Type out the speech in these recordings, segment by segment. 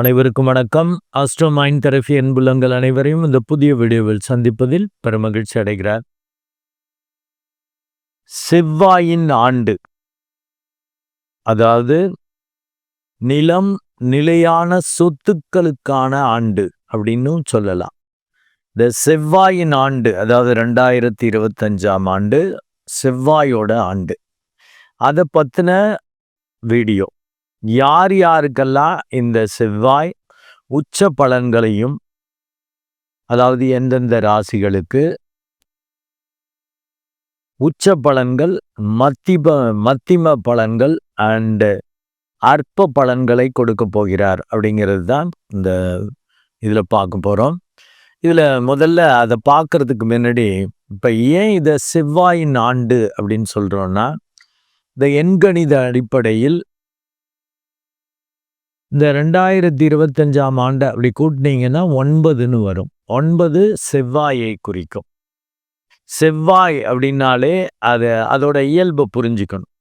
அனைவருக்கும் வணக்கம். Astro mind therapy என்புலங்கள் அனைவரையும் இந்த புதிய வீடியோவில் சந்திப்பதில் பெருமகிழ்ச்சி அடைகிறார். செவ்வாயின் ஆண்டு. அதாவது நிலம் நிலையான சொத்துக்களுக்கான ஆண்டு அப்படின்னும் சொல்லலாம். இந்த செவ்வாயின் ஆண்டு அதாவது ரெண்டாயிரத்தி இருபத்தஞ்சாம் ஆண்டு செவ்வாயோட ஆண்டு. அதை பற்றின வீடியோ. யார் யாருக்கெல்லாம் இந்த செவ்வாய் உச்ச பலன்களையும் அதாவது எந்தெந்த ராசிகளுக்கு உச்ச பலன்கள் மத்திப மத்திம பலன்கள் அண்டு அற்ப பலன்களை கொடுக்க போகிறார் அப்படிங்கிறது தான் இந்த இதில் பார்க்க போகிறோம். இதில் முதல்ல அதை பார்க்கறதுக்கு முன்னாடி இப்போ ஏன் இதை செவ்வாயின் ஆண்டு அப்படின்னு சொல்கிறோன்னா இந்த எண்கணித அடிப்படையில் இந்த ரெண்டாயிரத்தி இருபத்தஞ்சாம் ஆண்டு அப்படி கூட்டினீங்கன்னா ஒன்பதுன்னு வரும். ஒன்பது செவ்வாயை குறிக்கும். செவ்வாய் அப்படின்னாலே அதை அதோட இயல்பை புரிஞ்சுக்கணும்.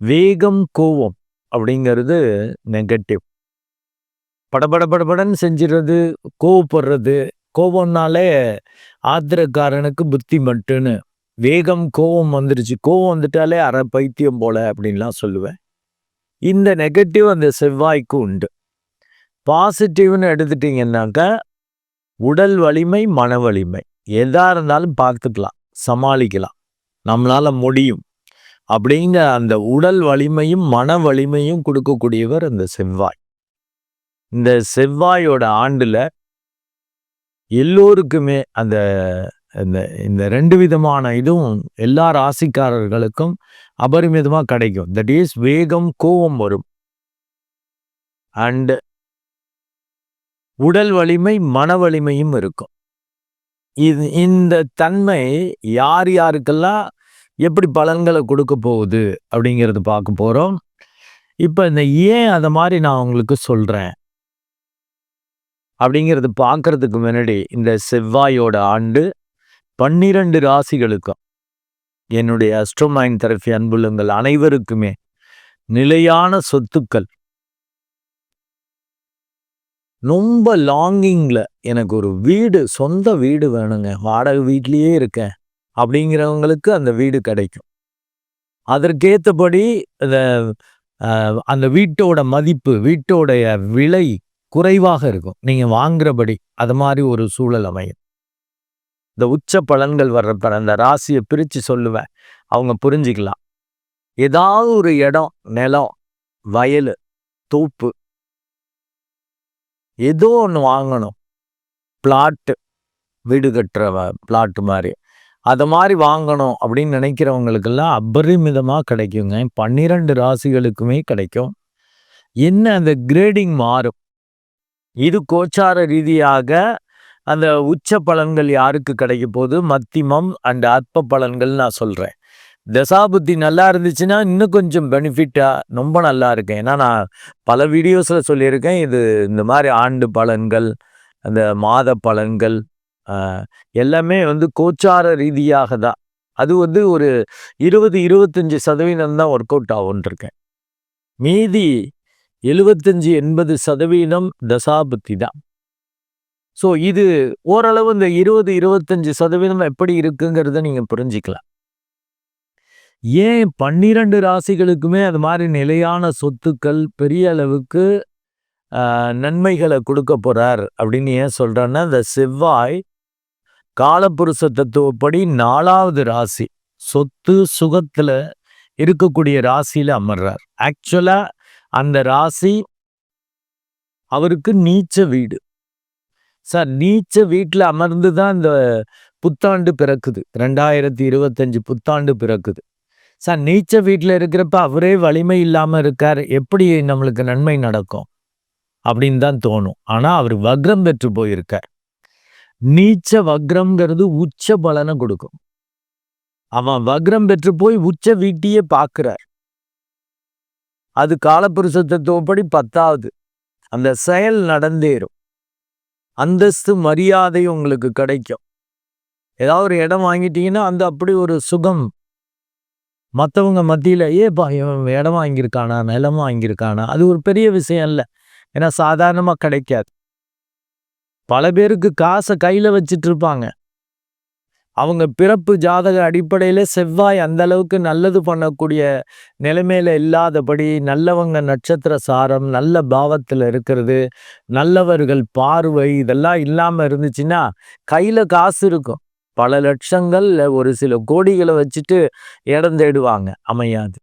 வேகம் கோவம் அப்படிங்கிறது நெகட்டிவ் படபட படபடன்னு செஞ்சிடுறது கோவப்படுறது கோவம்னாலே ஆத்திரக்காரனுக்கு புத்தி மட்டுன்னு வேகம் கோவம் வந்துருச்சு. கோவம் வந்துட்டாலே அரை பைத்தியம் போல அப்படின்லாம் சொல்லுவேன். இந்த நெகட்டிவ் அந்த செவ்வாய்க்கு உண்டு. பாசிட்டிவ்னு எடுத்துட்டிங்கன்னாக்கா உடல் வலிமை மன வலிமை. எதாக இருந்தாலும் பார்த்துக்கலாம் சமாளிக்கலாம். நம்மளால் முடியும். அப்படிங்கிற அந்த உடல் வலிமையும் மன வலிமையும் கொடுக்கக்கூடியவர் அந்த செவ்வாய். இந்த செவ்வாயோட ஆண்டில் எல்லோருக்குமே அந்த இந்த இந்த ரெண்டு விதமான இதுவும் எல்லா ராசிக்காரர்களுக்கும் அபரிமிதமாக கிடைக்கும். தட் இஸ் வேகம் கோபம் வரும். அண்டு உடல் வலிமை மன வலிமையும் இருக்கும். இது இந்த தன்மை யார் யாருக்கெல்லாம் எப்படி பலன்களை கொடுக்க போகுது அப்படிங்கிறது பார்க்க போகிறோம் இப்போ இந்த ஏன் அதை மாதிரி நான் உங்களுக்கு சொல்கிறேன் அப்படிங்கிறது பார்க்கறதுக்கு முன்னாடி இந்த செவ்வாயோட ஆண்டு பன்னிரண்டு ராசிகளுக்கும் என்னுடைய அஸ்ட்ரோமைன் தெரபி அன்புள்ளங்கள் அனைவருக்குமே நிலையான சொத்துக்கள். ரொம்ப லாங்கிங்கில் எனக்கு ஒரு வீடு சொந்த வீடு வேணுங்க. வாடகை வீட்லேயே இருக்கேன். அப்படிங்கிறவங்களுக்கு அந்த வீடு கிடைக்கும். அதற்கேற்றபடி இந்த அந்த வீட்டோட மதிப்பு வீட்டோடைய விலை குறைவாக இருக்கும். நீங்கள் வாங்குறபடி அது மாதிரி ஒரு சூழல் அமையும். இந்த உச்ச பலன்கள் வர்றப்ப அந்த ராசியை பிரித்து சொல்லுவேன். அவங்க புரிஞ்சிக்கலாம். ஏதாவது ஒரு இடம் நிலம் வயல் தோப்பு. ஏதோ ஒன்று வாங்கணும். பிளாட்டு வீடு கட்டுற பிளாட்டு மாதிரி. அதை மாதிரி வாங்கணும் அப்படின்னு நினைக்கிறவங்களுக்கெல்லாம் அபரிமிதமாக கிடைக்குங்க. பன்னிரெண்டு ராசிகளுக்குமே கிடைக்கும். என்ன அந்த கிரேடிங் மாறும். இது கோச்சார ரீதியாக அந்த உச்ச பலன்கள் யாருக்கு கிடைக்க போகுது? மத்திமம் அண்ட் அற்ப பலன்கள் நான் சொல்கிறேன் தசாபுத்தி நல்லா இருந்துச்சுன்னா இன்னும் கொஞ்சம் பெனிஃபிட்டாக ரொம்ப நல்லா இருக்கேன். ஏன்னா நான் பல வீடியோஸில் சொல்லியிருக்கேன். இது இந்த மாதிரி ஆண்டு பலன்கள் அந்த மாத பலன்கள் எல்லாமே வந்து கோச்சார ரீதியாக தான். அது வந்து ஒரு இருபது இருபத்தஞ்சி சதவீதம் தான் ஒர்க் அவுட் ஆகுன்ட்ருக்கேன் மீதி எழுபத்தஞ்சி எண்பது சதவீதம் தசாபுத்தி தான். ஸோ இது ஓரளவு இந்த இருபது இருபத்தஞ்சு சதவீதம் எப்படி இருக்குங்கிறத நீங்கள் புரிஞ்சிக்கலாம். ஏன் பன்னிரண்டு ராசிகளுக்குமே அது மாதிரி நிலையான சொத்துக்கள் பெரிய அளவுக்கு நன்மைகளை கொடுக்க போகிறார் அப்படின்னு ஏன் சொல்கிறேன்னா இந்த செவ்வாய் காலப்புருஷ தத்துவப்படி நாலாவது ராசி சொத்து சுகத்தில் இருக்கக்கூடிய ராசியில் அமர்றார். ஆக்சுவலாக அந்த ராசி அவருக்கு நீச்ச வீடு. சார் நீச்ச வீட்டில் அமர்ந்து தான் இந்த புத்தாண்டு பிறக்குது. ரெண்டாயிரத்தி இருபத்தஞ்சு புத்தாண்டு பிறக்குது. சார் நீச்ச வீட்டில் இருக்கிறப்ப அவரே வலிமை இல்லாமல் இருக்கார். எப்படி நம்மளுக்கு நன்மை நடக்கும்? அப்படின்னு தான் தோணும். ஆனால் அவர் வக்ரம் பெற்று போயிருக்கார். நீச்ச வக்ரம்ங்கிறது உச்ச பலனை கொடுக்கும். அவன் வக்ரம் பெற்று போய் உச்ச வீட்டையே பார்க்குறார். அது காலப்புருஷத்தோப்படி பத்தாவது. அந்த செயல் நடந்தேறும். அந்தஸ்து மரியாதை உங்களுக்கு கிடைக்கும். ஏதாவது ஒரு இடம் வாங்கிட்டீங்கன்னா அந்த அப்படி ஒரு சுகம் மற்றவங்க மத்தியில் ஏப்பா இவன் இடம் வாங்கியிருக்கானா நிலம் வாங்கியிருக்கானா? அது ஒரு பெரிய விஷயம் இல்லை. ஏன்னா சாதாரணமாக கிடைக்காது. பல பேருக்கு காசை கையில் வச்சிட்டு இருப்பாங்க. அவங்க பிறப்பு ஜாதக அடிப்படையில் செவ்வாய் அந்த அளவுக்கு நல்லது பண்ணக்கூடிய நிலைமையில இல்லாதபடி நல்லவங்க நட்சத்திர சாரம் நல்ல பாவத்தில் இருக்கிறது நல்லவர்கள் பார்வை இதெல்லாம் இல்லாமல் இருந்துச்சுன்னா கையில் காசு இருக்கும். பல லட்சங்கள் ஒரு சில கோடிகளை வச்சுட்டு இடம் தேடுவாங்க அமையாது.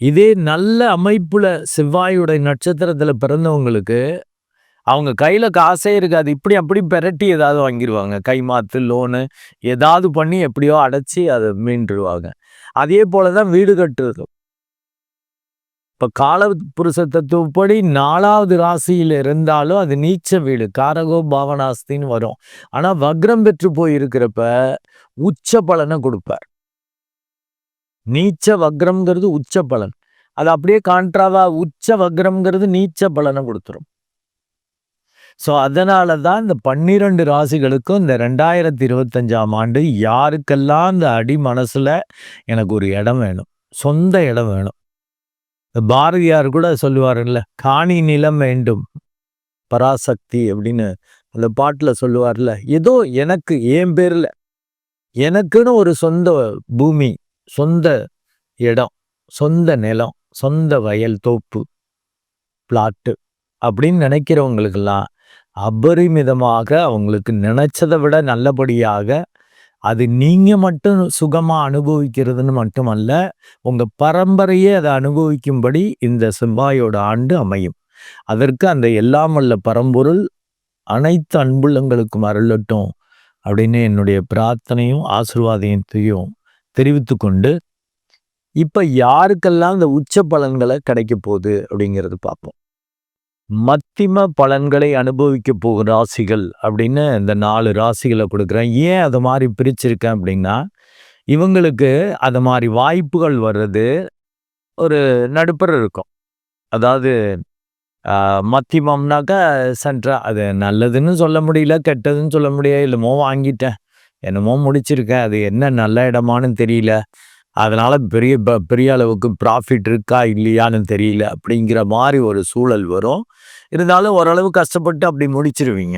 இதே நல்ல அமைப்புல செவ்வாயுடைய நட்சத்திரத்துல பிறந்தவங்களுக்கு அவங்க கையில் காசே இருக்காது. இப்படி அப்படி பெரட்டி ஏதாவது வாங்கிடுவாங்க கை மாற்று லோனு ஏதாவது பண்ணி எப்படியோ அடைச்சி அதை மீண்டுருவாங்க. அதே போலதான் வீடு கட்டுறது இப்போ கால புருஷ தத்துவப்படி நாலாவது ராசியில் இருந்தாலும் அது நீச்ச வீடு காரகோ பாவனாஸ்தின்னு வரும். ஆனால் வக்ரம் பெற்று போயிருக்கிறப்ப உச்ச பலனை கொடுப்பார். நீச்ச வக்ரம்ங்கிறது உச்ச பலன். அது அப்படியே கான்ட்ராவா உச்ச வக்ரம்ங்கிறது நீச்ச பலனை கொடுத்துரும். ஸோ அதனால தான் இந்த பன்னிரெண்டு ராசிகளுக்கும் இந்த ரெண்டாயிரத்தி இருபத்தஞ்சாம் ஆண்டு யாருக்கெல்லாம் இந்த அடி மனசில் எனக்கு ஒரு இடம் வேணும் சொந்த இடம் வேணும். பாரதியார் கூட சொல்லுவார்ல காணி நிலம் வேண்டும் பராசக்தி அப்படின்னு அந்த பாட்டில் சொல்லுவார்ல. ஏதோ எனக்கு என் பேரில் எனக்குன்னு ஒரு சொந்த பூமி சொந்த இடம் சொந்த நிலம் சொந்த வயல் தோப்பு பிளாட்டு அப்படின்னு நினைக்கிறவங்களுக்கெல்லாம் அபரிமிதமாக அவங்களுக்கு நினைச்சதை விட நல்லபடியாக அது நீங்கள் மட்டும் சுகமாக அனுபவிக்கிறதுன்னு மட்டுமல்ல உங்கள் பரம்பரையே அதை அனுபவிக்கும்படி இந்த செவ்வாயோட ஆண்டு அமையும். அதற்கு அந்த எல்லாம் உள்ள பரம்பொருள் அனைத்து அன்புள்ளங்களுக்கும் அருளட்டும் அப்படின்னு என்னுடைய பிரார்த்தனையும் ஆசிர்வாதத்தையும் தெரிவித்து கொண்டு இப்போ யாருக்கெல்லாம் இந்த உச்ச பலன்களை கிடைக்க போகுது அப்படிங்கிறது பார்ப்போம். மத்திம பலன்களை அனுபவிக்க போகும் ராசிகள் அப்படின்னு இந்த நாலு ராசிகளை கொடுக்குறேன். ஏன் அதை மாதிரி பிரிச்சிருக்கேன் அப்படின்னா இவங்களுக்கு அது மாதிரி வாய்ப்புகள் வர்றது ஒரு நடுப்பர் இருக்கும். அதாவது மத்தியமம்னாக்கா சென்ட்ரா அது நல்லதுன்னு சொல்ல முடியல கெட்டதுன்னு சொல்ல முடியாது இல்லைமோ வாங்கிட்டேன் என்னமோ முடிச்சிருக்கேன் அது என்ன நல்ல இடமானு தெரியல அதனால் பெரிய ப பெரிய அளவுக்கு ப்ராஃபிட் இருக்கா இல்லையான்னு தெரியல அப்படிங்கிற மாதிரி ஒரு சூழல் வரும். இருந்தாலும் ஓரளவு கஷ்டப்பட்டு அப்படி முடிச்சிருவீங்க.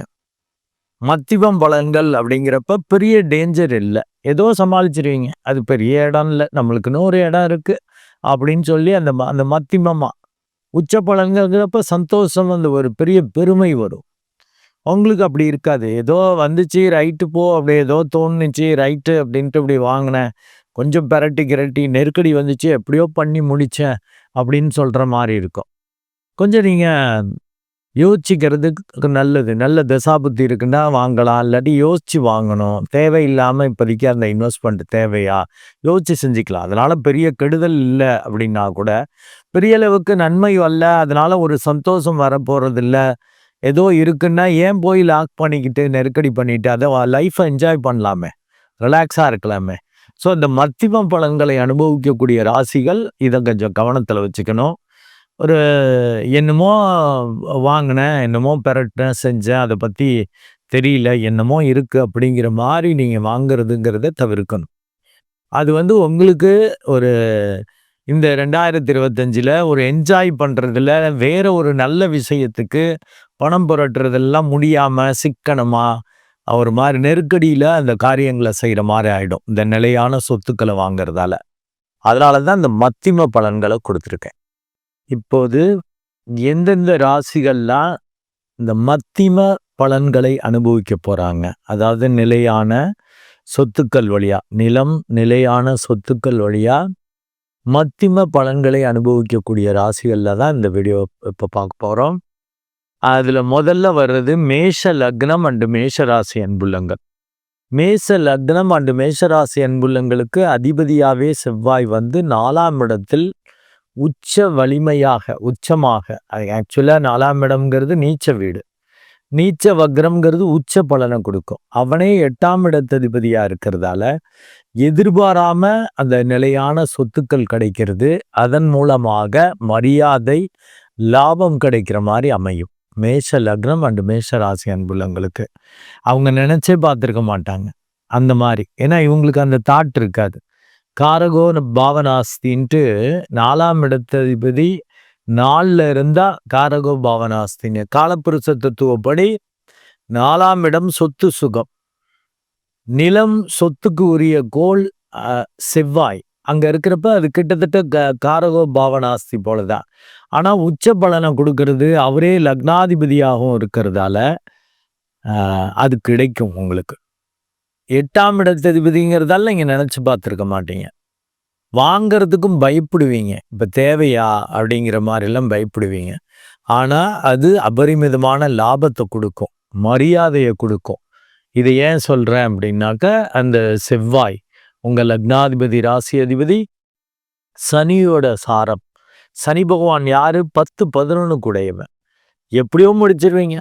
மத்திவம் பலன்கள் அப்படிங்கிறப்ப பெரிய டேஞ்சர் இல்லை. ஏதோ சமாளிச்சிருவீங்க. அது பெரிய இடம் இல்லை. நம்மளுக்குன்னு ஒரு இடம் இருக்குது அப்படின்னு சொல்லி அந்த அந்த மத்திமமாக உச்ச பலன்கிறப்ப சந்தோஷம் அந்த ஒரு பெரிய பெருமை வரும். உங்களுக்கு அப்படி இருக்காது. ஏதோ வந்துச்சு ரைட்டு போ அப்படி ஏதோ தோணுச்சு ரைட்டு அப்படின்ட்டு இப்படி வாங்கினேன். கொஞ்சம் பெரட்டி கிரட்டி நெருக்கடி வந்துச்சு எப்படியோ பண்ணி முடித்தேன் அப்படின்னு சொல்கிற மாதிரி இருக்கும். கொஞ்சம் நீங்கள் யோசிச்சுக்கிறதுக்கு நல்லது. நல்ல தசாபுத்தி இருக்குன்னா வாங்கலாம். இல்லாட்டி யோசித்து வாங்கணும். தேவையில்லாமல் இப்போதைக்கு அந்த இன்வெஸ்ட்மெண்ட் தேவையா? யோசித்து செஞ்சுக்கலாம். அதனால் பெரிய கெடுதல் இல்லை அப்படின்னா கூட பெரிய அளவுக்கு நன்மை வரல அதனால் ஒரு சந்தோஷம் வர போகிறதில்ல ஏதோ இருக்குன்னா ஏன் போய் லாக் பண்ணிக்கிட்டு நெருக்கடி பண்ணிவிட்டு அதை லைஃப்பை என்ஜாய் பண்ணலாமே. ரிலாக்ஸாக இருக்கலாமே. ஸோ இந்த மத்திம பலன்களை அனுபவிக்கக்கூடிய ராசிகள் இதை கொஞ்சம் கவனத்தில் வச்சுக்கணும். ஒரு என்னமோ வாங்கினேன் என்னமோ பெரட்டினேன் செஞ்சேன் அதை பற்றி தெரியல என்னமோ இருக்குது அப்படிங்கிற மாதிரி நீங்கள் வாங்குறதுங்கிறத தவிர்க்கணும். அது வந்து உங்களுக்கு ஒரு இந்த ரெண்டாயிரத்தி இருபத்தஞ்சில் ஒரு என்ஜாய் பண்ணுறதுல வேறு ஒரு நல்ல விஷயத்துக்கு பணம் புரட்டுறதெல்லாம் முடியாமல் சிக்கனமாக அவர் மாதிரி நெருக்கடியில் அந்த காரியங்களை செய்கிற மாதிரி ஆகிடும் இந்த நிலையான சொத்துக்களை வாங்கிறதால. அதனால தான் இந்த மத்திம பலன்களை கொடுத்துருக்கேன். இப்போது எந்தெந்த ராசிகள்லாம் இந்த மத்திம பலன்களை அனுபவிக்க போகிறாங்க அதாவது நிலையான சொத்துக்கள் வழியாக நிலம் நிலையான சொத்துக்கள் வழியாக மத்திம பலன்களை அனுபவிக்கக்கூடிய ராசிகளில் தான் இந்த வீடியோ இப்போ பார்க்க போகிறோம் அதில் முதல்ல வர்றது மேஷ லக்னம் அண்டு மேஷராசி அன்புள்ளங்கள். மேச லக்னம் அண்டு மேஷராசி அன்புள்ளங்களுக்கு அதிபதியாகவே செவ்வாய் வந்து நாலாம் இடத்தில் உச்ச வலிமையாக உச்சமாக அது ஆக்சுவலாக நாலாம் இடம்ங்கிறது நீச்ச வீடு. நீச்ச வக்ரம்ங்கிறது உச்ச பலனை கொடுக்கும். அவனே எட்டாம் இடத்ததிபதியாக இருக்கிறதால எதிர்பாராம அந்த நிலையான சொத்துக்கள் கிடைக்கிறது. அதன் மூலமாக மரியாதை லாபம் கிடைக்கிற மாதிரி அமையும். மேஷ லக்னம் அண்டு மேஷ ராசி அன்புள்ளவங்களுக்கு அவங்க நினச்சே பார்த்துருக்க மாட்டாங்க. அந்த மாதிரி. ஏன்னா இவங்களுக்கு அந்த தாட் இருக்காது. காரகோ பாவனாஸ்தின்ட்டு நாலாம் இடத்ததிபதி நாளில் இருந்தால் காரகோ பாவனாஸ்திங்க காலப்புருஷ தத்துவப்படி நாலாம் இடம் சொத்து சுகம். நிலம் சொத்துக்கு உரிய கோல் செவ்வாய். அங்கே இருக்கிறப்ப அது கிட்டத்தட்ட க காரகோ பாவனாஸ்தி போல தான் ஆனால் உச்ச பலனை கொடுக்கறது அவரே லக்னாதிபதியாகவும் இருக்கிறதால அது கிடைக்கும் உங்களுக்கு. எட்டாம் இடத்ததிபதிங்கிறதால நீங்கள் நினச்சி பார்த்துருக்க மாட்டீங்க. வாங்கிறதுக்கும் பயப்படுவீங்க. இப்போ தேவையா அப்படிங்கிற மாதிரிலாம் பயப்படுவீங்க. ஆனால் அது அபரிமிதமான லாபத்தை கொடுக்கும். மரியாதையை கொடுக்கும். இதை ஏன் சொல்கிறேன் அப்படின்னாக்க அந்த செவ்வாய் உங்கள் லக்னாதிபதி ராசி அதிபதி சனியோட சாரம். சனி பகவான் யாரு? பத்து பதினொன்று கூடையவன். எப்படியோ முடிச்சிருவீங்க.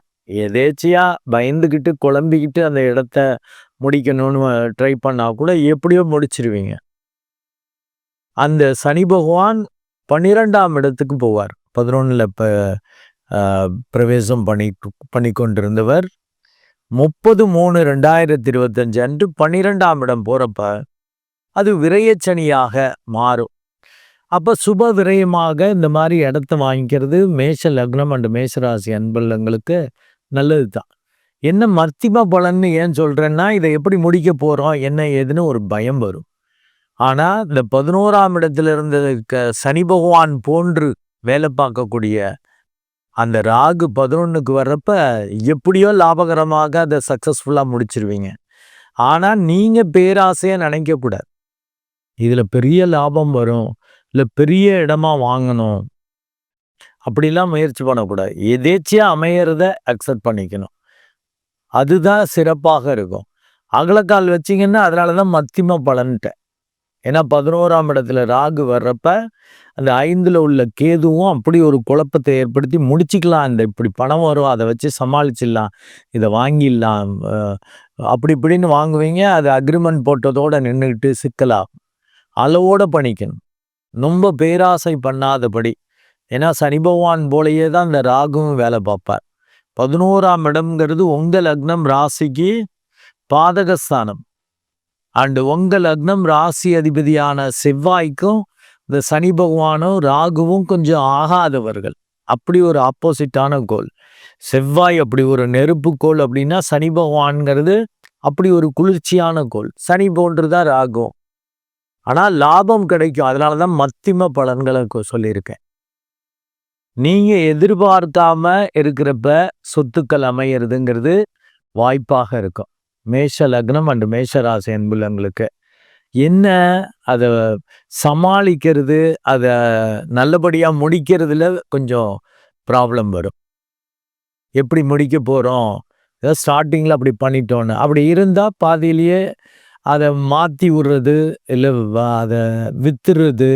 எதேச்சியா பயந்துக்கிட்டு குழம்பிக்கிட்டு அந்த இடத்த முடிக்கணும்னு ட்ரை பண்ணால் கூட எப்படியோ முடிச்சிருவீங்க. அந்த சனி பகவான் பன்னிரெண்டாம் இடத்துக்கு போவார். பதினொன்றில் இப்போ பிரவேசம் பண்ணி பண்ணி கொண்டிருந்தவர் முப்பது மூணு ரெண்டாயிரத்தி இருபத்தஞ்சு அன்று பன்னிரெண்டாம் இடம் போகிறப்ப அது விரையச்சனியாக மாறும். அப்போ சுப விரயமாக இந்த மாதிரி இடத்த வாங்கிக்கிறது மேஷ லக்னம் அண்டு மேஷராசி அன்புள்ளங்களுக்கு நல்லது தான் என்ன மர்த்திம பலன்னு ஏன் சொல்கிறேன்னா இதை எப்படி முடிக்க போகிறோம் என்ன ஏதுன்னு ஒரு பயம் வரும். ஆனால் இந்த பதினோராம் இடத்துல இருந்த சனி பகவான் போன்று வேலை பார்க்கக்கூடிய அந்த ராகு பதினொன்றுக்கு வர்றப்ப எப்படியோ லாபகரமாக அதை சக்ஸஸ்ஃபுல்லாக முடிச்சிருவீங்க. ஆனால் நீங்கள் பேராசையாக நினைக்கக்கூடாது. இதில் பெரிய லாபம் வரும். இல்லை பெரிய இடமா வாங்கணும். அப்படிலாம் முயற்சி பண்ணக்கூடாது. எதேச்சியாக அமையிறத அக்செப்ட் பண்ணிக்கணும். அதுதான் சிறப்பாக இருக்கும். அகலக்கால் வச்சிங்கன்னா அதனால தான் மத்தியம பலன்ட்டேன் ஏன்னா பதினோராம் இடத்துல ராகு வர்றப்ப அந்த ஐந்தில் உள்ள கேதுவும் அப்படி ஒரு குழப்பத்தை ஏற்படுத்தி முடிச்சுக்கலாம். அந்த இப்படி பணம் வரும் அதை வச்சு சமாளிச்சிடலாம். இதை வாங்கிடலாம். அப்படி இப்படின்னு வாங்குவீங்க. அது அக்ரிமெண்ட் போட்டதோடு நின்றுக்கிட்டு சிக்கலாகும் அளவோடு பண்ணிக்கணும். ரொம்ப பேராசை பண்ணாதபடி. ஏன்னா சனி பகவான் போலையே தான் இந்த ராகுவும் வேலை பார்ப்பார். பதினோராம் இடம்ங்கிறது உங்கள் லக்னம் ராசிக்கு பாதகஸ்தானம். அண்டு உங்கள் லக்னம் ராசி அதிபதியான செவ்வாய்க்கும் இந்த சனி பகவானும் ராகுவும் கொஞ்சம் ஆகாதவர்கள். அப்படி ஒரு ஆப்போசிட்டான கோல். செவ்வாய் அப்படி ஒரு நெருப்பு கோல் அப்படின்னா சனி பகவான்ங்கிறது அப்படி ஒரு குளிர்ச்சியான கோல். சனி போன்றுதான் ராகும் ஆனால் லாபம் கிடைக்கும். அதனால தான் மத்திம பலன்களை சொல்லியிருக்கேன். நீங்கள் எதிர்பார்க்காம இருக்கிறப்ப சொத்துக்கள் அமையிறதுங்கிறது வாய்ப்பாக இருக்கும். மேஷ லக்னம் அண்டு மேஷ ராசி என்புள்ளங்களுக்கு என்ன அதை சமாளிக்கிறது அதை நல்லபடியாக முடிக்கிறதுல கொஞ்சம் ப்ராப்ளம் வரும். எப்படி முடிக்க போகிறோம் ஏதோ ஸ்டார்டிங்கில் அப்படி பண்ணிட்டோன்னு. அப்படி இருந்தால் பாதியிலேயே அதை மாற்றி விடுறது இல்லை அதை வித்துறது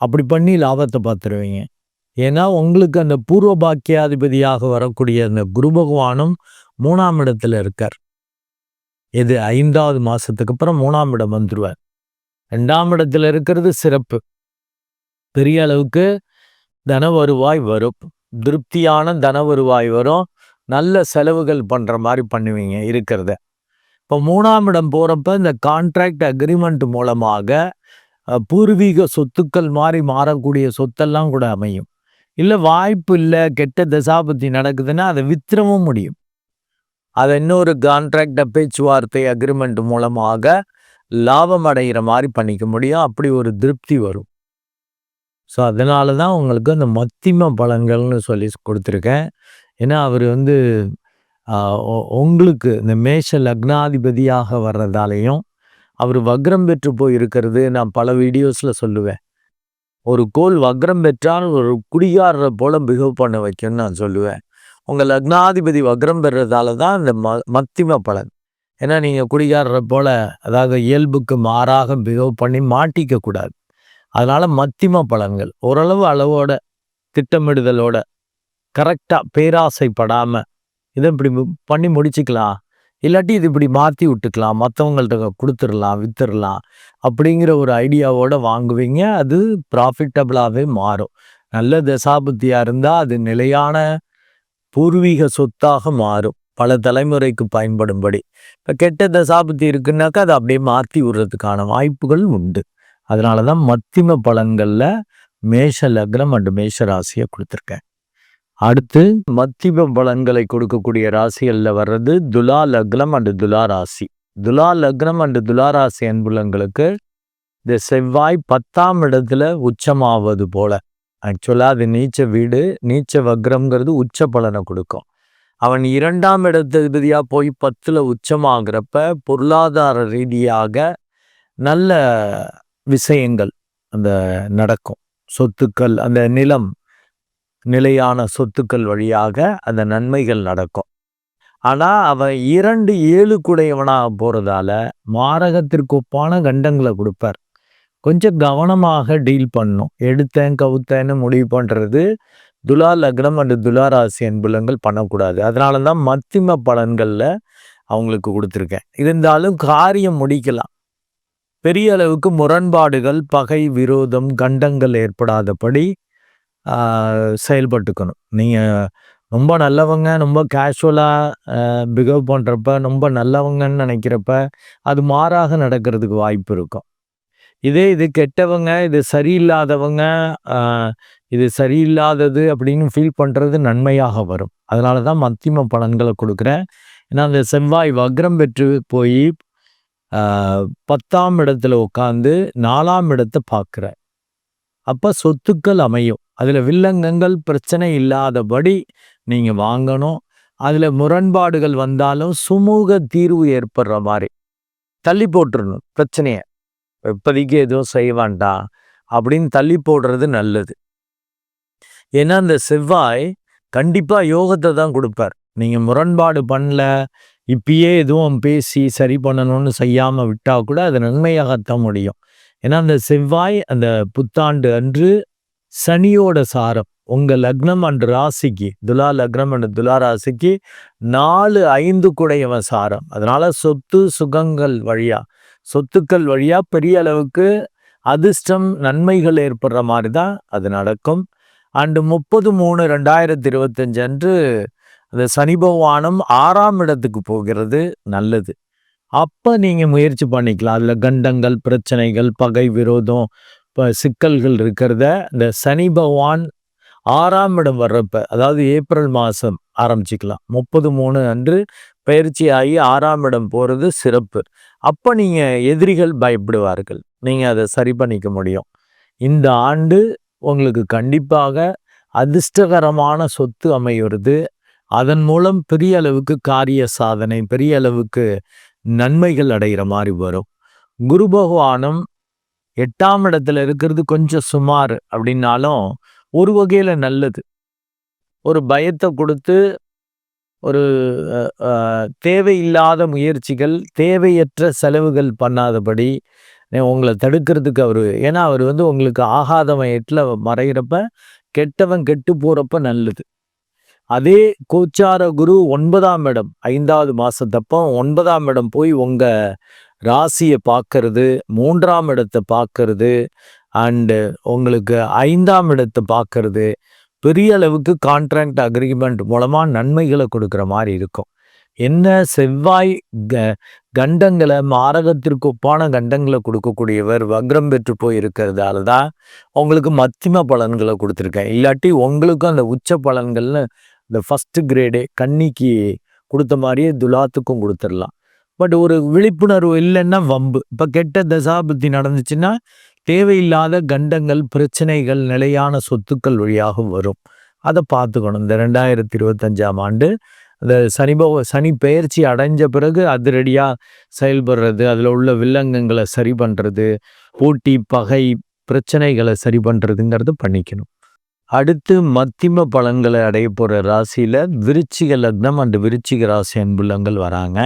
அப்படி பண்ணி லாபத்தை பார்த்துருவீங்க ஏன்னா உங்களுக்கு அந்த பூர்வ பாக்கியாதிபதியாக வரக்கூடிய அந்த குரு பகவானும் மூணாம் இடத்துல இருக்கார். இது ஐந்தாவது மாதத்துக்கு அப்புறம் மூணாம் இடம் வந்துடுவார் ரெண்டாம் இடத்துல இருக்கிறது சிறப்பு. பெரிய அளவுக்கு தன வருவாய் வரும். திருப்தியான தன வருவாய் வரும். நல்ல செலவுகள் பண்ணுற மாதிரி பண்ணுவீங்க இருக்கிறத. இப்போ மூணாம் இடம் போகிறப்ப இந்த கான்ட்ராக்ட் அக்ரிமெண்ட் மூலமாக பூர்வீக சொத்துக்கள் மாதிரி மாறக்கூடிய சொத்தெல்லாம் கூட அமையும். இல்லை வாய்ப்பு இல்லை கெட்ட தசாபத்தி நடக்குதுன்னா அதை வித்திரவும் முடியும். அதை இன்னொரு கான்ட்ராக்ட் பேச்சுவார்த்தை அக்ரிமெண்ட் மூலமாக லாபம் அடைகிற மாதிரி பண்ணிக்க முடியும். அப்படி ஒரு திருப்தி வரும். ஸோ அதனால தான் உங்களுக்கு அந்த மத்திம பலன்கள்னு சொல்லி கொடுத்துருக்கேன். ஏன்னா அவர் வந்து உங்களுக்கு இந்த மேஷ லக்னாதிபதியாக வர்றதாலையும் அவர் வக்ரம் பெற்று போய் இருக்கிறது நான் பல வீடியோஸில் சொல்லுவேன். ஒரு கோல் வக்ரம் பெற்றால் ஒரு குடிகாரரை போல பிஹேவ் பண்ண வைக்கும்னு நான் சொல்லுவேன். உங்கள் லக்னாதிபதி வக்ரம் பெறுறதால தான் இந்த ம மத்திம பலன். ஏன்னா நீங்கள் குடிகாரரை போல் அதாவது இயல்புக்கு மாறாக பிஹேவ் பண்ணி மாட்டிக்க கூடாது. அதனால் மத்திம பலன்கள். ஓரளவு அளவோட திட்டமிடுதலோட கரெக்டாக பேராசைப்படாமல் இதை இப்படி பண்ணி முடிச்சுக்கலாம். இல்லாட்டி இது இப்படி மாற்றி விட்டுக்கலாம். மற்றவங்கள்ட்ட கொடுத்துடலாம் வித்துடலாம் அப்படிங்கிற ஒரு ஐடியாவோடு வாங்குவீங்க. அது ப்ராஃபிட்டபிளாகவே மாறும். நல்ல தசாபுத்தியாக இருந்தால் அது நிலையான பூர்வீக சொத்தாக மாறும். பல தலைமுறைக்கு பயன்படும்படி. இப்போ கெட்ட தசாபுத்தி இருக்குன்னாக்கா அதை அப்படியே மாற்றி விடுறதுக்கான வாய்ப்புகள் உண்டு. அதனால தான் மத்திம பலன்களில் மேஷ லக்னம் அண்டு மேஷ ராசியை கொடுத்துருக்கேன். அடுத்து மத்திய பலன்களை கொடுக்கக்கூடிய ராசிகளில் வர்றது துலா லக்னம் அண்டு துலா ராசி. துலா லக்னம் அண்டு துலா ராசி அன்புலங்களுக்கு இந்த செவ்வாய் பத்தாம் இடத்துல உச்சமாவது போல. ஆக்சுவலாக அது நீச்ச வீடு நீச்ச வக்ரம்ங்கிறது உச்ச பலனை கொடுக்கும். அவன் இரண்டாம் இடத்ததிபதியாக போய் பத்தில் உச்சமாகிறப்ப பொருளாதார ரீதியாக நல்ல விஷயங்கள் அந்த நடக்கும். சொத்துக்கள் அந்த நிலம் நிலையான சொத்துக்கள் வழியாக அந்த நன்மைகள் நடக்கும். ஆனால் அவன் இரண்டு ஏழு குடையவனாக போகிறதால மாரகத்திற்கு ஒப்பான கண்டங்களை கொடுப்பார். கொஞ்சம் கவனமாக டீல் பண்ணும். எடுத்தேன் கவுத்தேன்னு முடிவு பண்ணுறது துலா லக்னம் அண்டு துலாராசி அன்புலங்கள் பண்ணக்கூடாது. அதனால தான் மத்திம பலன்களில் அவங்களுக்கு கொடுத்துருக்கேன். இருந்தாலும் காரியம் முடிக்கலாம். பெரிய அளவுக்கு முரண்பாடுகள் பகை விரோதம் கண்டங்கள் ஏற்படாதபடி செயல்பட்டுக்கணும். நீங்கள் ரொம்ப நல்லவங்க ரொம்ப கேஷுவலாக பிஹேவ் பண்ணுறப்ப ரொம்ப நல்லவங்கன்னு நினைக்கிறப்ப அது மாறாக நடக்கிறதுக்கு வாய்ப்பு இருக்கும். இதே இது கெட்டவங்க இது சரியில்லாதவங்க இது சரியில்லாதது அப்படின்னு ஃபீல் பண்ணுறது நன்மையாக வரும். அதனால தான் மத்தியம பலன்களை கொடுக்குறேன். ஏன்னா அந்த செவ்வாய் வக்ரம் பெற்று போய் பத்தாம் இடத்துல உட்காந்து நாலாம் இடத்தை பார்க்குற அப்போ சொத்துக்கள் அமையும். அதில் வில்லங்கங்கள் பிரச்சனை இல்லாதபடி நீங்கள் வாங்கணும். அதில் முரண்பாடுகள் வந்தாலும் சுமூக தீர்வு ஏற்படுற மாதிரி. தள்ளி போட்டுடணும் பிரச்சனையை. இப்போதைக்கு எதுவும் செய்ய வேண்டாம் அப்படின்னு தள்ளி போடுறது நல்லது. ஏன்னா அந்த செவ்வாய் கண்டிப்பாக யோகத்தை தான் கொடுப்பார். நீங்கள் முரண்பாடு பண்ணல இப்பயே எதுவும் பேசி சரி பண்ணணும்னு செய்யாமல் விட்டால் கூட அது நன்மையாகத்தான் முடியும். ஏன்னா அந்த செவ்வாய் அந்த புத்தாண்டு அன்று சனியோட சாரம் உங்கள் லக்னம் அண்டு ராசிக்கு துலா லக்னம் அண்டு துலா ராசிக்கு நாலு ஐந்து குடையவன் சாரம். அதனால சொத்து சுகங்கள் வழியா சொத்துக்கள் வழியா பெரிய அளவுக்கு அதிர்ஷ்டம் நன்மைகள் ஏற்படுற மாதிரி தான் அது நடக்கும். அண்டு முப்பது மூணு ரெண்டாயிரத்தி இருபத்தஞ்சு அன்று அந்த சனி பகவானம் ஆறாம் இடத்துக்கு போகிறது நல்லது. அப்போ நீங்கள் முயற்சி பண்ணிக்கலாம். அதில் கண்டங்கள் பிரச்சனைகள் பகை விரோதம் சிக்கல்கள் இருக்கிறத இந்த சனி பகவான் ஆறாம் இடம் வர்றப்ப அதாவது ஏப்ரல் மாதம் ஆரம்பிச்சிக்கலாம். முப்பது மூணு அன்று பயிற்சி ஆகி ஆறாம் இடம் போகிறது சிறப்பு. அப்போ நீங்கள் எதிரிகள் பயப்படுவார்கள். நீங்கள் அதை சரி பண்ணிக்க முடியும். இந்த ஆண்டு உங்களுக்கு கண்டிப்பாக அதிர்ஷ்டகரமான சொத்து அமையுறது. அதன் மூலம் பெரிய அளவுக்கு காரிய சாதனை பெரிய அளவுக்கு நன்மைகள் அடைகிற மாதிரி வரும். குரு பகவானும் எட்டாம் இடத்துல இருக்கிறது கொஞ்சம் சுமார் அப்படின்னாலும் ஒரு வகையில் நல்லது. ஒரு பயத்தை கொடுத்து ஒரு தேவையில்லாத முயற்சிகள் தேவையற்ற செலவுகள் பண்ணாதபடி உங்களை தடுக்கிறதுக்கு அவர் ஏன்னா அவர் வந்து உங்களுக்கு ஆகாதவன் எட்டில் மறைகிறப்ப கெட்டவன் கெட்டு போகிறப்ப நல்லது. அதே கோச்சார குரு ஒன்பதாம் இடம் ஐந்தாவது மாதத்தப்போ ஒன்பதாம் இடம் போய் உங்கள் ராசியை பார்க்கறது மூன்றாம் இடத்தை பார்க்கறது அண்டு உங்களுக்கு ஐந்தாம் இடத்தை பார்க்கறது பெரிய அளவுக்கு கான்ட்ராக்ட் அக்ரிமெண்ட் மூலமாக நன்மைகளை கொடுக்குற மாதிரி இருக்கும். என்ன செவ்வாய் க கண்டங்களை மாரகத்திற்கு ஒப்பான கண்டங்களை கொடுக்கக்கூடியவர் வக்ரம் பெற்று போய் இருக்கிறதால தான் உங்களுக்கு மத்திம பலன்களை கொடுத்துருக்கேன். இல்லாட்டி உங்களுக்கும் அந்த உச்ச பலன்கள்னு இந்த ஃபஸ்ட்டு கிரேடே கன்னிக்கு கொடுத்த மாதிரியே துலாத்துக்கும் கொடுத்துடலாம். பட் ஒரு விழிப்புணர்வு இல்லைன்னா வம்பு. இப்போ கெட்ட தசாபுத்தி நடந்துச்சுன்னா தேவையில்லாத கண்டங்கள் பிரச்சனைகள் நிலையான சொத்துக்கள் வழியாக வரும். அதை பார்த்துக்கணும். இந்த ரெண்டாயிரத்தி இருபத்தஞ்சாம் ஆண்டு அந்த சனிபவ சனி பயிற்சி அடைஞ்ச பிறகு அதிரடியாக செயல்படுறது அதில் உள்ள வில்லங்கங்களை சரி பண்ணுறது போட்டி பகை பிரச்சனைகளை சரி பண்ணுறதுங்கிறது பண்ணிக்கணும். அடுத்து மத்திம பலன்களை அடைய போகிற ராசியில் விருச்சிக லக்னம் அண்டு விருச்சிக ராசி அன்புள்ளங்கள் வராங்க.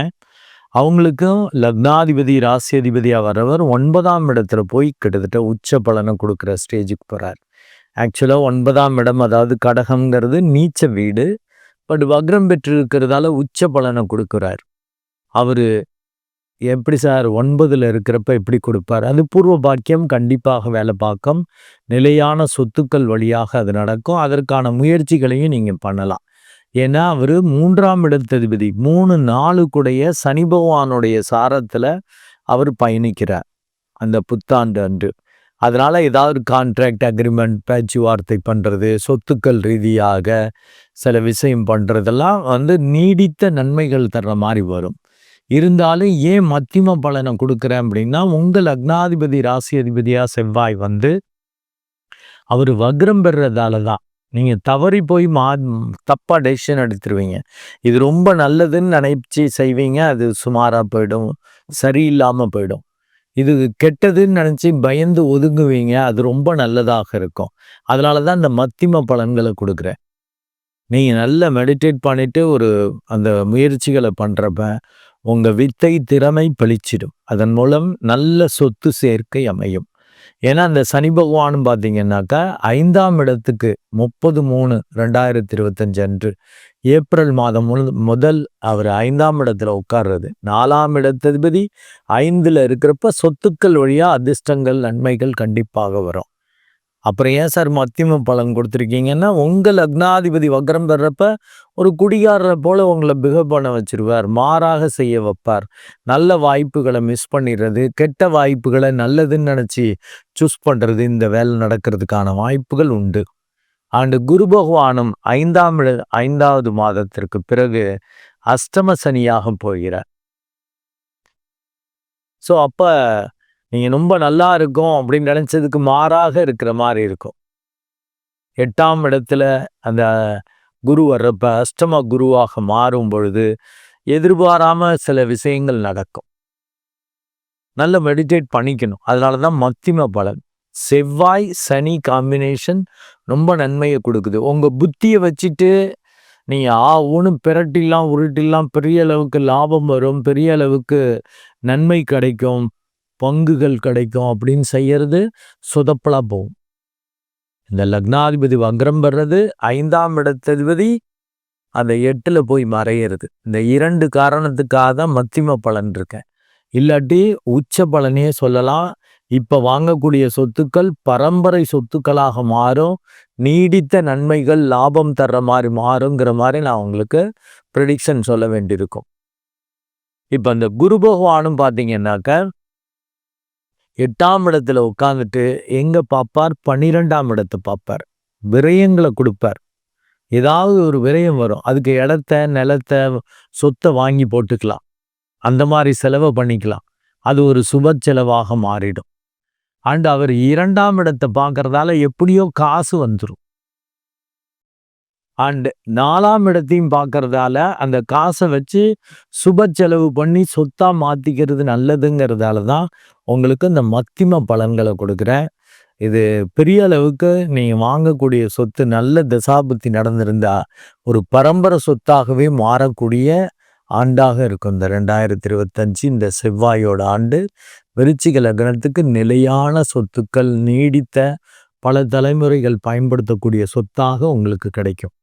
அவங்களுக்கும் லக்னாதிபதி ராசியதிபதியாக அதிபதியாக ஒன்பதாம் இடத்துல போய் கிட்டத்தட்ட உச்ச பலனை கொடுக்குற ஸ்டேஜுக்கு போகிறார் ஆக்சுவலாக ஒன்பதாம் இடம் அதாவது கடகம்ங்கிறது நீச்ச வீடு பட் வக்ரம் பெற்று இருக்கிறதால உச்ச பலனை கொடுக்குறார். அவர் எப்படி சார் ஒன்பதில் இருக்கிறப்ப எப்படி கொடுப்பார்? அது பூர்வ பாக்கியம் கண்டிப்பாக வேலை பார்க்கும். நிலையான சொத்துக்கள் வழியாக அது நடக்கும். அதற்கான முயற்சிகளையும் நீங்கள் பண்ணலாம். ஏன்னா அவர் மூன்றாம் இடத்ததிபதி. மூணு நாளுக்குடைய சனி பகவானுடைய சாரத்தில் அவர் பயணிக்கிறார் அந்த புத்தாண்டு அன்று. அதனால் ஏதாவது கான்ட்ராக்ட் அக்ரிமெண்ட் பேச்சுவார்த்தை பண்ணுறது சொத்துக்கள் ரீதியாக சில விஷயம் பண்ணுறதெல்லாம் வந்து நீடித்த நன்மைகள் தர்ற மாதிரி வரும். இருந்தாலும் ஏன் மத்திம பலனை கொடுக்குறேன் அப்படின்னா உங்கள் அக்னாதிபதி ராசி அதிபதியாக செவ்வாய் வந்து அவர் வக்ரம் பெறுறதால தான் நீங்கள் தவறி போய் மா தப்பாக டெசிஷன் எடுத்துருவீங்க. இது ரொம்ப நல்லதுன்னு நினைச்சி செய்வீங்க அது சுமாராக போயிடும் சரியில்லாமல் போயிடும். இது கெட்டதுன்னு நினச்சி பயந்து ஒதுங்குவீங்க அது ரொம்ப நல்லதாக இருக்கும். அதனால தான் இந்த மத்திம பலன்களை கொடுக்குறேன். நீங்கள் நல்லா மெடிடேட் பண்ணிவிட்டு ஒரு அந்த முயற்சிகளை பண்ணுறப்ப உங்கள் வித்தை திறமை பளிச்சிடும் அதன் மூலம் நல்ல சொத்து சேர்க்கை அமையும். ஏன்னா அந்த சனி பகவானும் பார்த்தீங்கன்னாக்கா ஐந்தாம் இடத்துக்கு முப்பது மூணு ரெண்டாயிரத்தி இருபத்தஞ்சு அன்று ஏப்ரல் மாதம் முதல் அவர் ஐந்தாம் இடத்துல உட்கார்றது. நாலாம் இடத்ததிபதி ஐந்தில் இருக்கிறப்ப சொத்துக்கள் வழியாக அதிர்ஷ்டங்கள் நன்மைகள் கண்டிப்பாக வரும். அப்புறம் ஏன் சார் மத்தியம பலன் கொடுத்துருக்கீங்கன்னா உங்கள் லக்னாதிபதி வக்ரம் பெறப்ப ஒரு குடிகாரரை போல் உங்களை பிகவ் பண்ண வச்சிருவார். மாறாக செய்ய வைப்பார். நல்ல வாய்ப்புகளை மிஸ் பண்ணிடுறது கெட்ட வாய்ப்புகளை நல்லதுன்னு நினச்சி சூஸ் பண்ணுறது இந்த வேலை நடக்கிறதுக்கான வாய்ப்புகள் உண்டு. ஆண்டு குரு பகவானும் ஐந்தாம் ஐந்தாவது மாதத்திற்கு பிறகு அஷ்டம சனியாக போகிறார். ஸோ அப்போ நீங்கள் ரொம்ப நல்லா இருக்கும் அப்படின்னு நினச்சதுக்கு மாறாக இருக்கிற மாதிரி இருக்கும். எட்டாம் இடத்துல அந்த குரு வர்றப்ப அஷ்டம குருவாக மாறும் பொழுது எதிர்பாராமல் சில விஷயங்கள் நடக்கும். நல்ல மெடிடேட் பண்ணிக்கணும். அதனால தான் மத்திம பலன். செவ்வாய் சனி காம்பினேஷன் ரொம்ப நன்மையை கொடுக்குது. உங்கள் புத்தியை வச்சுட்டு நீங்கள் ஆ ஊனு பிரட்டிலாம் உருட்டிலாம் பெரிய அளவுக்கு லாபம் வரும் பெரிய அளவுக்கு நன்மை கிடைக்கும். பங்குகள் கிடைக்கும் அப்படின்னு செய்யறது சொதப்பலாக போகும். இந்த லக்னாதிபதி வக்ரம் வர்றது ஐந்தாம் இடத்ததிபதி அந்த எட்டில் போய் மறையிறது. இந்த இரண்டு காரணத்துக்காக தான் மத்திம பலன் இருக்கேன் இல்லாட்டி உச்ச பலனே சொல்லலாம். இப்போ வாங்கக்கூடிய சொத்துக்கள் பரம்பரை சொத்துக்களாக மாறும். நீடித்த நன்மைகள் லாபம் தர்ற மாதிரி மாறுங்கிற மாதிரி நான் உங்களுக்கு ப்ரெடிக்ஷன் சொல்ல வேண்டியிருக்கும். இப்போ அந்த குரு பகவானும் பார்த்தீங்கன்னாக்க எட்டாம் இடத்துல உட்காந்துட்டு எங்க பார்ப்பார் பன்னிரெண்டாம் இடத்தை பார்ப்பார் விரயங்களை கொடுப்பார். ஏதாவது ஒரு விரயம் வரும். அதுக்கு இடத்த நிலத்தை சொத்தை வாங்கி போட்டுக்கலாம். அந்த மாதிரி செலவை பண்ணிக்கலாம். அது ஒரு சுப செலவாக மாறிடும். அண்ட் அவர் இரண்டாம் இடத்தை பார்க்குறதால எப்படியோ காசு வந்துடும் அண்ட் நாலாம் இடத்தையும் பார்க்கறதால அந்த காசை வச்சு சுப செலவு பண்ணி சொத்தாக மாற்றிக்கிறது நல்லதுங்கிறதால தான் உங்களுக்கு இந்த மத்திம பலன்களை கொடுக்குறேன். இது பெரிய அளவுக்கு நீங்கள் வாங்கக்கூடிய சொத்து நல்ல தசாபுத்தி நடந்திருந்தா ஒரு பரம்பரை சொத்தாகவே மாறக்கூடிய ஆண்டாக இருக்கும். இந்த ரெண்டாயிரத்தி இருபத்தஞ்சு இந்த செவ்வாயோட ஆண்டு விருச்சிக லக்னத்துக்கு நிலையான சொத்துக்கள் நீடித்த பல தலைமுறைகள் பயன்படுத்தக்கூடிய சொத்தாக உங்களுக்கு கிடைக்கும்.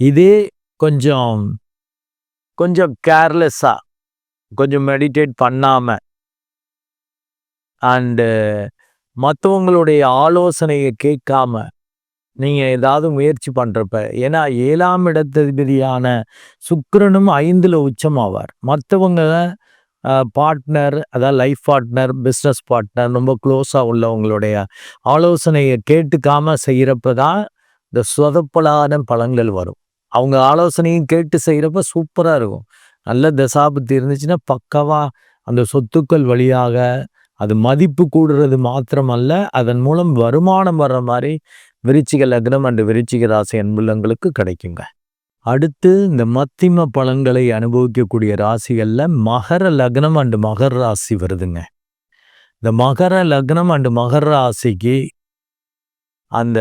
இதே கொஞ்சம் கொஞ்சம் கேர்லெஸ்ஸாக கொஞ்சம் மெடிடேட் பண்ணாமல் அண்டு மற்றவங்களுடைய ஆலோசனையை கேட்காம நீங்கள் ஏதாவது முயற்சி பண்ணுறப்ப ஏன்னா ஏழாம் இடத்ததிபதியான சுக்கரனும் ஐந்தில் உச்சமாவார். மற்றவங்க பார்ட்னர் அதாவது லைஃப் பார்ட்னர் பிஸ்னஸ் பார்ட்னர் ரொம்ப க்ளோஸாக உள்ளவங்களுடைய ஆலோசனையை கேட்டுக்காமல் செய்கிறப்ப தான் இந்த சொதப்பலான பலன்கள் வரும். அவங்க ஆலோசனையும் கேட்டு செய்கிறப்ப சூப்பராக இருக்கும். நல்ல தசாபத்தி இருந்துச்சுன்னா பக்கவாக அந்த சொத்துக்கள் வழியாக அது மதிப்பு கூடுறது மாத்திரமல்ல அதன் மூலம் வருமானம் வர்ற மாதிரி விருச்சிக லக்னம் அண்டு விருச்சிக ராசி அன்புள்ளங்களுக்கு கிடைக்குங்க. அடுத்து இந்த மத்திம பலன்களை அனுபவிக்கக்கூடிய ராசிகளில் மகர லக்னம் அண்டு மகர ராசி வருதுங்க. இந்த மகர லக்னம் அண்டு மகர ராசிக்கு அந்த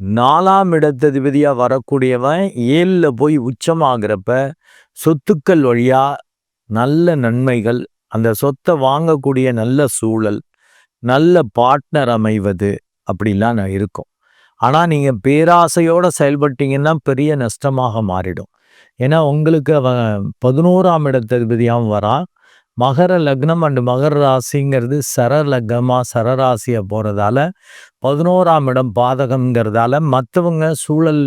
நாலாம் இடத்ததிபதியாக வரக்கூடியவன் ஏழில் போய் உச்சமாகிறப்ப சொத்துக்கள் வழியாக நல்ல நன்மைகள் அந்த சொத்தை வாங்கக்கூடிய நல்ல சூழல் நல்ல பார்ட்னர் அமைவது அப்படிலாம் நான் இருக்கும். ஆனால் நீங்கள் பேராசையோடு செயல்பட்டீங்கன்னா பெரிய நஷ்டமாக மாறிடும். ஏன்னா உங்களுக்கு அவன் பதினோராம் இடத்ததிபதியாகவும் வரான். மகர லக்னம் அண்டு மகர ராசிங்கிறது சர லக்னமாக சரராசியை போகிறதால பதினோராம் இடம் பாதகங்கிறதால மற்றவங்க சூழல்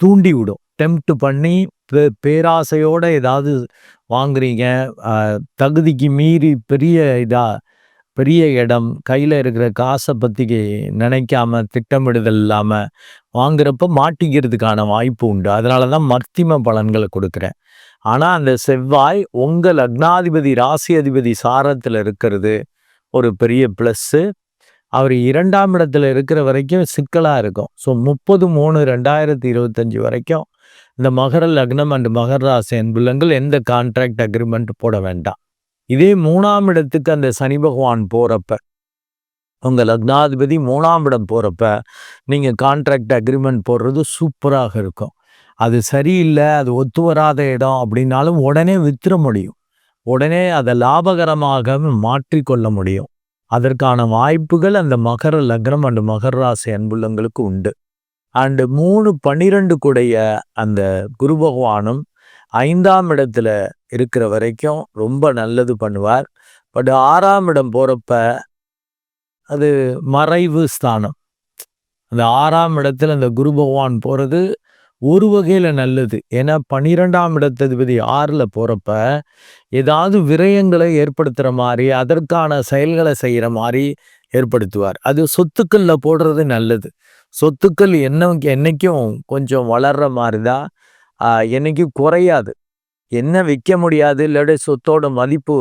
தூண்டி விடும் டெம்ப்ட் பண்ணி பே பேராசையோடு ஏதாவது வாங்குறீங்க. தகுதிக்கு மீறி பெரிய இதாக பெரிய இடம் கையில் இருக்கிற காசை பற்றி நினைக்காம திட்டமிடுதல் இல்லாமல் வாங்குறப்ப மாட்டிக்கிறதுக்கான வாய்ப்பு உண்டு. அதனால தான் மத்திம பலன்களை கொடுக்குறேன். ஆனால் அந்த செவ்வாய் உங்கள் லக்னாதிபதி ராசி அதிபதி சாரத்தில் இருக்கிறது ஒரு பெரிய ப்ளஸ்ஸு அவர் இரண்டாம் இடத்துல இருக்கிற வரைக்கும் சிக்கலாக இருக்கும். ஸோ முப்பது மூணு ரெண்டாயிரத்தி இருபத்தஞ்சி வரைக்கும் இந்த மகர லக்னம் அண்ட் மகர ராசி அன்புள்ளங்கள் எந்த கான்ட்ராக்ட் அக்ரிமெண்ட் போட வேண்டாம். இதே மூணாம் இடத்துக்கு அந்த சனி பகவான் போகிறப்ப உங்கள் லக்னாதிபதி மூணாம் இடம் போகிறப்ப நீங்கள் கான்ட்ராக்ட் அக்ரிமெண்ட் போடுறது சூப்பராக இருக்கும். அது சரியில்லை அது ஒத்து வராத இடம் அப்படின்னாலும் உடனே வித்துற முடியும். உடனே அதை லாபகரமாக மாற்றிக்கொள்ள முடியும். அதற்கான வாய்ப்புகள் அந்த மகர லக்னம் அண்டு மகர ராசி அன்புள்ளங்களுக்கு உண்டு. அண்டு மூணு பன்னிரெண்டு கூடைய அந்த குரு பகவானும் ஐந்தாம் இடத்துல இருக்கிற வரைக்கும் ரொம்ப நல்லது பண்ணுவார். பட் ஆறாம் இடம் போகிறப்ப அது மறைவு ஸ்தானம். அந்த ஆறாம் இடத்துல அந்த குரு பகவான் போகிறது ஒரு வகையில் நல்லது. ஏன்னா பன்னிரெண்டாம் இடத்ததிபதி ஆறில் போகிறப்ப ஏதாவது விரயங்களை ஏற்படுத்துகிற மாதிரி அதற்கான செயல்களை செய்கிற மாதிரி ஏற்படுத்துவார். அது சொத்துக்களில் போடுறது நல்லது. சொத்துக்கள் என்ன என்னைக்கும் கொஞ்சம் வளர்ற மாதிரி தான் என்னைக்கும் குறையாது. என்ன விற்க முடியாது இல்லாட்டி சொத்தோட மதிப்பு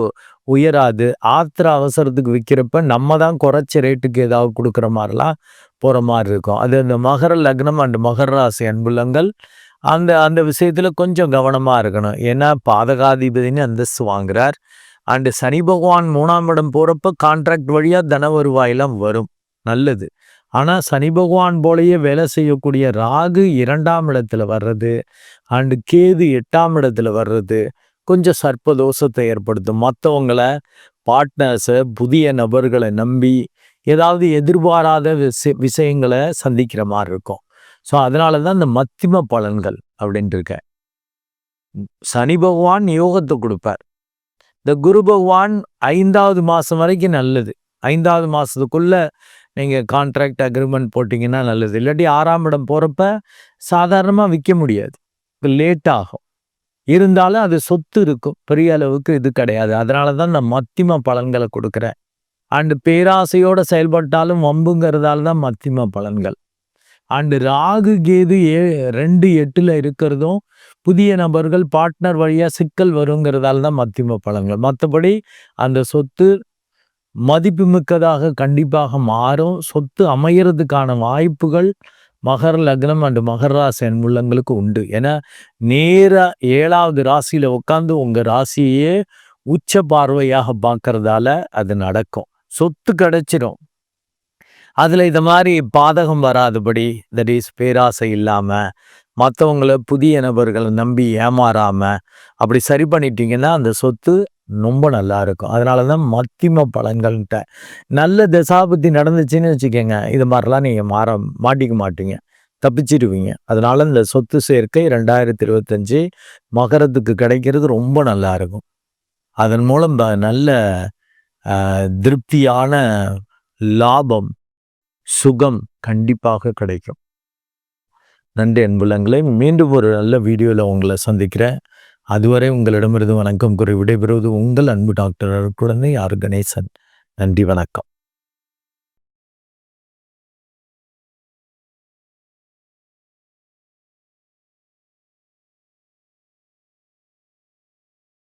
உயராது ஆத்திர அவசரத்துக்கு விற்கிறப்ப நம்ம தான் குறைச்ச ரேட்டுக்கு ஏதாவது கொடுக்குற மாதிரிலாம் போகிற மாதிரி இருக்கும். அது அந்த மகர லக்னம் அண்ட் மகர ராசி அன்புலங்கள் அந்த அந்த விஷயத்தில் கொஞ்சம் கவனமாக இருக்கணும். ஏன்னா பாதகாதிபதினு அந்தஸ்து வாங்குறார். அண்டு சனி பகவான் மூணாம் இடம் போகிறப்ப கான்ட்ராக்ட் வழியாக தன வருவாயெல்லாம் வரும். நல்லது. ஆனால் சனி பகவான் போலயே வேலை செய்யக்கூடிய ராகு இரண்டாம் இடத்துல வர்றது அண்டு கேது எட்டாம் இடத்துல வர்றது கொஞ்சம் சர்ப்பதோஷத்தை ஏற்படுத்தும். மற்றவங்கள பார்ட்னர்ஸை புதிய நபர்களை நம்பி ஏதாவது எதிர்பாராத விஷ விஷயங்களை சந்திக்கிற மாதிரி இருக்கும். ஸோ அதனால தான் இந்த மத்திம பலன்கள் அப்படின்ட்டு இருக்க. சனி பகவான் யோகத்தை கொடுப்பார். இந்த குரு பகவான் ஐந்தாவது மாதம் வரைக்கும் நல்லது. ஐந்தாவது மாதத்துக்குள்ளே நீங்கள் கான்ட்ராக்ட் அக்ரிமெண்ட் போட்டிங்கன்னா நல்லது. இல்லாட்டி ஆறாம் இடம் போகிறப்ப சாதாரணமாக விற்க முடியாது. லேட் ஆகும். இருந்தாலும் அது சொத்து இருக்கும். பெரிய அளவுக்கு இது கிடையாது. அதனால தான் நான் மத்திம பலன்களை கொடுக்குறேன். அண்டு பேராசையோடு செயல்பட்டாலும் வம்புங்கிறதால தான் மத்திம பலன்கள். அண்டு ராகு கேது ஏ ரெண்டு எட்டில் இருக்கிறதும் புதிய நபர்கள் பார்ட்னர் வழியாக சிக்கல் வருங்கிறதால தான் மத்திம பலன்கள். மற்றபடி அந்த சொத்து மதிப்புமிக்கதாக கண்டிப்பாக மாறும். சொத்து அமையறதுக்கான வாய்ப்புகள் மகர லக்னம் அண்டு மகர ராசி உள்ளங்களுக்கு உண்டு. ஏன்னா நேராக ஏழாவது ராசியில் உட்காந்து உங்கள் ராசியே உச்ச பார்வையாக பார்க்கறதால அது நடக்கும். சொத்து கிடைச்சிடும் அதில் இந்த மாதிரி பாதகம் வராதபடி தட் இஸ் பேராசை இல்லாமல் மற்றவங்கள புதிய நபர்களை நம்பி ஏமாறாமல் அப்படி சரி பண்ணிட்டீங்கன்னா அந்த சொத்து ரொம்ப நல்லா இருக்கும். அதனால தான் மத்திம பலன்கள்கிட்ட நல்ல தசாபத்தி நடந்துச்சுன்னு வச்சுக்கோங்க. இது மாதிரிலாம் நீங்கள் மாற மாட்டிக்க மாட்டீங்க. தப்பிச்சிடுவீங்க அதனால இந்த சொத்து சேர்க்கை ரெண்டாயிரத்தி இருபத்தஞ்சி மகரத்துக்கு கிடைக்கிறது ரொம்ப நல்லா இருக்கும். அதன் மூலம் நல்ல திருப்தியான லாபம் சுகம் கண்டிப்பாக கிடைக்கும். நன்றி அன்புலங்களை மீண்டும் ஒரு நல்ல வீடியோவில் உங்களை சந்திக்கிறேன். அதுவரை உங்களிடமிருந்து வணக்கம் கூறி விடைபெறுவது உங்கள் அன்பு டாக்டர் குழந்தை ஆர் கணேசன். நன்றி வணக்கம்.